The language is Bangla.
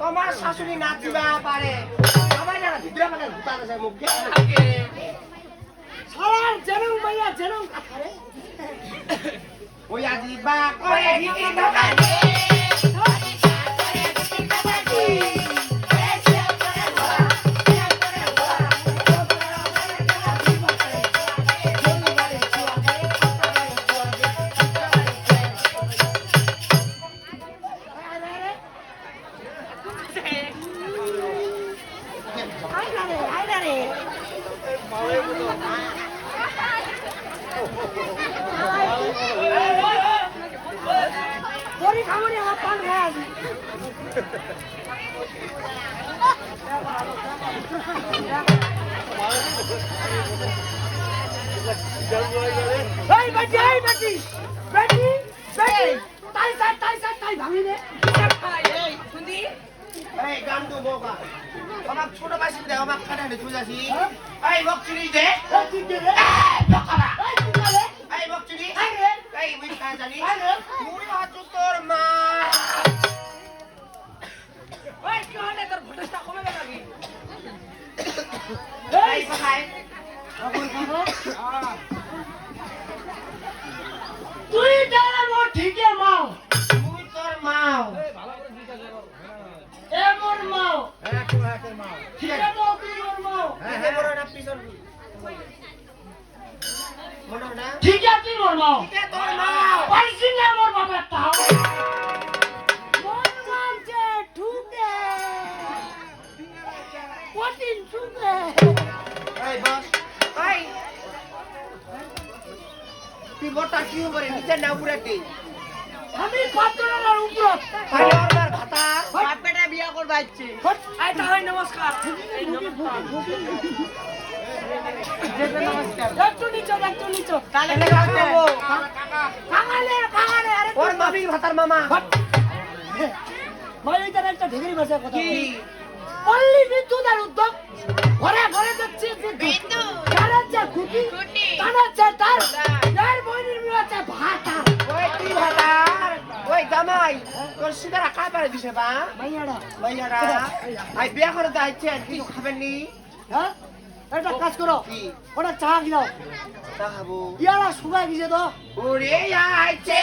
তোমার শাশুড়ি নাচিবা পারে। সবাই না ভিতরে মানে ভূতা আছে মুখে সালার জনম মাইয়া রে ওই আজি বা রে আই না রে পরি খামনি আমার পান খায় বাটি বাটি বাটি, তাই তাই তাই তাই ভাঙি দে ছোট ঠিকে মাও তুই তোর মাও এ মোর মাও ঠিক আছে মোর ঠিকে মোর আছে তোর মাও পাইছি না মোর বাবার তাও মোর কঠিন ঠুকে এই বস এই তুই বড়টা কি হবে নিচে না উপরে আমি পাত্রের উপর তাহলে আমার ভাতা বাপ বেটা এটা হয় নমস্কার। উদ্যোগ। ঘরে ঘরে যাচ্ছে তার। জামাই তোর খাই পারে দিছে বা? ভাইয়ারা। ভাইয়ারা। আই বিয়া করে তো আইছে কিছু খাবেন নি? হ্যাঁ? একটা কাজ করো। ওটা চা গিলাও চা খাব। ইয়ারা শুকায় গেছে তো। ওরে আইছে।